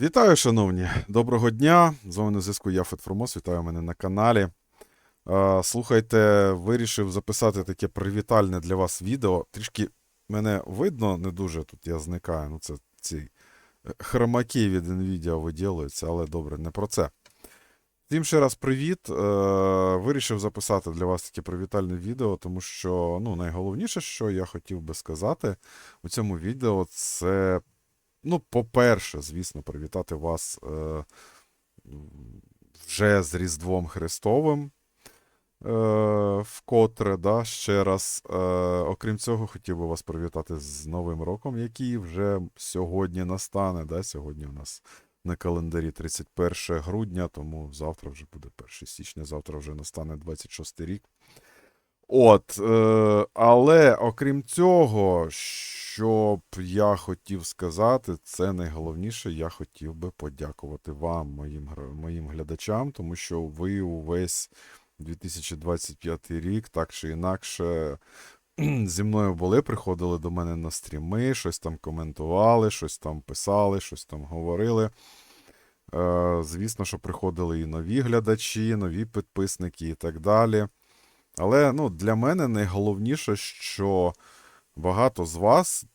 Вітаю, шановні! Доброго дня! З вами на зв'язку я Фетформос, вітаю мене на каналі. Слухайте, вирішив записати таке привітальне для вас відео. Трішки мене видно не дуже, тут я зникаю. Ну, це ці е, хромаки від NVIDIA виділюються, але добре, не про це. Всім ще раз привіт. Е, Вирішив записати для вас таке привітальне відео, тому що ну, найголовніше, що я хотів би сказати у цьому відео, це Ну, по-перше, звісно, привітати вас е, вже з Різдвом Христовим. Е, вкотре, да, ще раз. Е, окрім цього, хотів би вас привітати з Новим роком, який вже сьогодні настане. Да? Сьогодні у нас на календарі 31 грудня, тому завтра вже буде 1 січня, завтра вже настане 26 рік. От, е, але окрім цього, що б я хотів сказати, це найголовніше, я хотів би подякувати вам, моїм, моїм глядачам, тому що ви увесь 2025 рік, так чи інакше, зі мною були, приходили до мене на стріми, щось там коментували, щось там писали, щось там говорили. Е, звісно, що приходили і нові глядачі, нові підписники і так далі. Але ну, для мене найголовніше, що багато з вас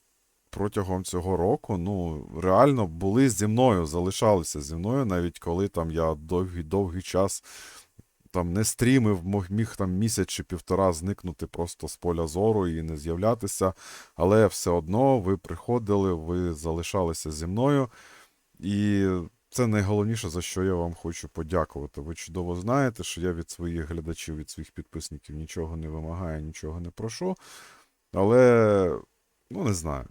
протягом цього року ну, реально були зі мною, залишалися зі мною, навіть коли там я довгий довгий час там не стрімив, міг там місяць чи півтора зникнути просто з поля зору і не з'являтися. Але все одно ви приходили, ви залишалися зі мною. І це найголовніше, за що я вам хочу подякувати. Ви чудово знаєте, що я від своїх глядачів, від своїх підписників нічого не вимагаю, нічого не прошу. Але, ну, не знаю.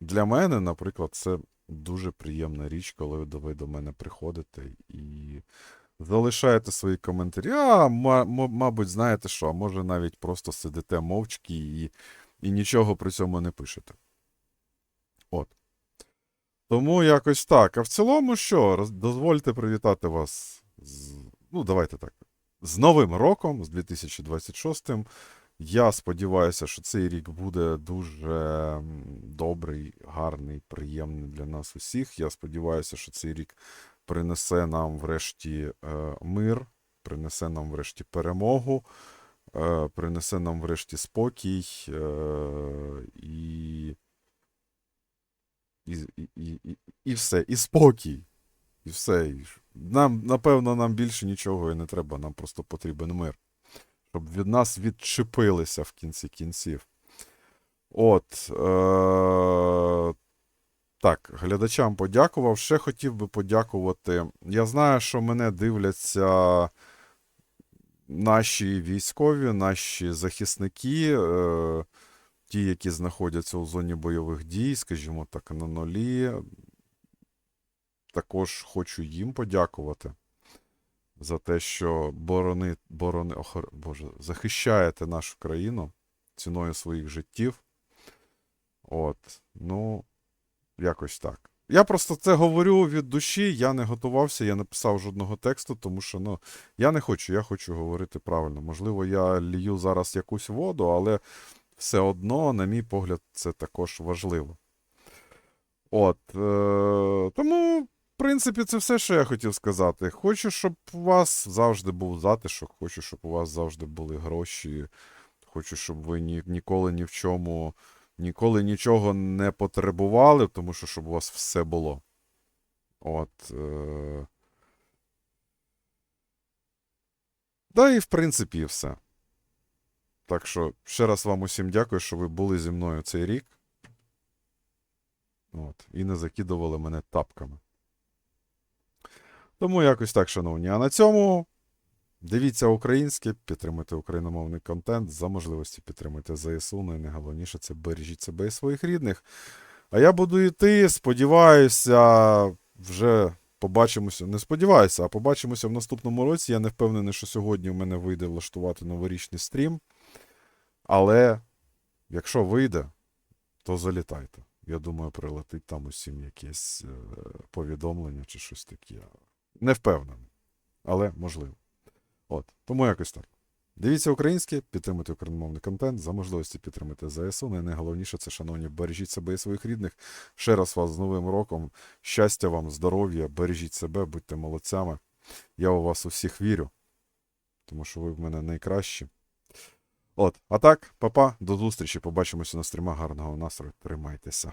Для мене, наприклад, це дуже приємна річ, коли ви до мене приходите і залишаєте свої коментарі. А, мабуть, знаєте що, а може навіть просто сидите мовчки і, і нічого при цьому не пишете. От. Тому якось так. А в цілому, що, дозвольте привітати вас з. Ну, давайте так. З Новим роком, з 2026-м. Я сподіваюся, що цей рік буде дуже добрий, гарний, приємний для нас усіх. Я сподіваюся, що цей рік принесе нам врешті е, мир, принесе нам врешті перемогу, е, принесе нам врешті спокій е, і, і, і, і, і, все, і спокій. І все. Нам, напевно, нам більше нічого і не треба, нам просто потрібен мир. Щоб від нас відчепилися в кінці кінців. От. Е- так, глядачам подякував. Ще хотів би подякувати. Я знаю, що мене дивляться наші військові, наші захисники, е- ті, які знаходяться у зоні бойових дій, скажімо так, на нулі. Також хочу їм подякувати за те, що борони, борони, охор... Боже, захищаєте нашу країну ціною своїх життів. От, ну, якось так. Я просто це говорю від душі, я не готувався, я не писав жодного тексту, тому що ну, я не хочу, я хочу говорити правильно. Можливо, я лію зараз якусь воду, але все одно, на мій погляд, це також важливо. От. Е- тому, принципі, це все, що я хотів сказати. Хочу, щоб у вас завжди був затишок, хочу, щоб у вас завжди були гроші. Хочу, щоб ви ні, ніколи ні в чому, ніколи нічого не потребували, тому що щоб у вас все було. От. Е... Да і в принципі все. Так що ще раз вам усім дякую, що ви були зі мною цей рік. От, і не закидували мене тапками. Тому якось так, шановні. А на цьому дивіться українське, підтримуйте україномовний контент, за можливості підтримуйте ЗСУ. Ну і найголовніше це бережіть себе і своїх рідних. А я буду йти, сподіваюся, вже побачимося. Не сподіваюся, а побачимося в наступному році. Я не впевнений, що сьогодні в мене вийде влаштувати новорічний стрім. Але якщо вийде, то залітайте. Я думаю, прилетить там усім якесь е, повідомлення чи щось таке. Не впевнений. Але можливо. От. Тому якось так. Дивіться українське, підтримуйте україномовний контент, за можливості підтримуйте ЗСУ. Ну найголовніше це, шановні, бережіть себе і своїх рідних. Ще раз вас з Новим роком. Щастя вам, здоров'я, бережіть себе, будьте молодцями. Я у вас усіх вірю, тому що ви в мене найкращі. От, а так, папа, до зустрічі. Побачимося на стрімах. Гарного настрою. Тримайтеся.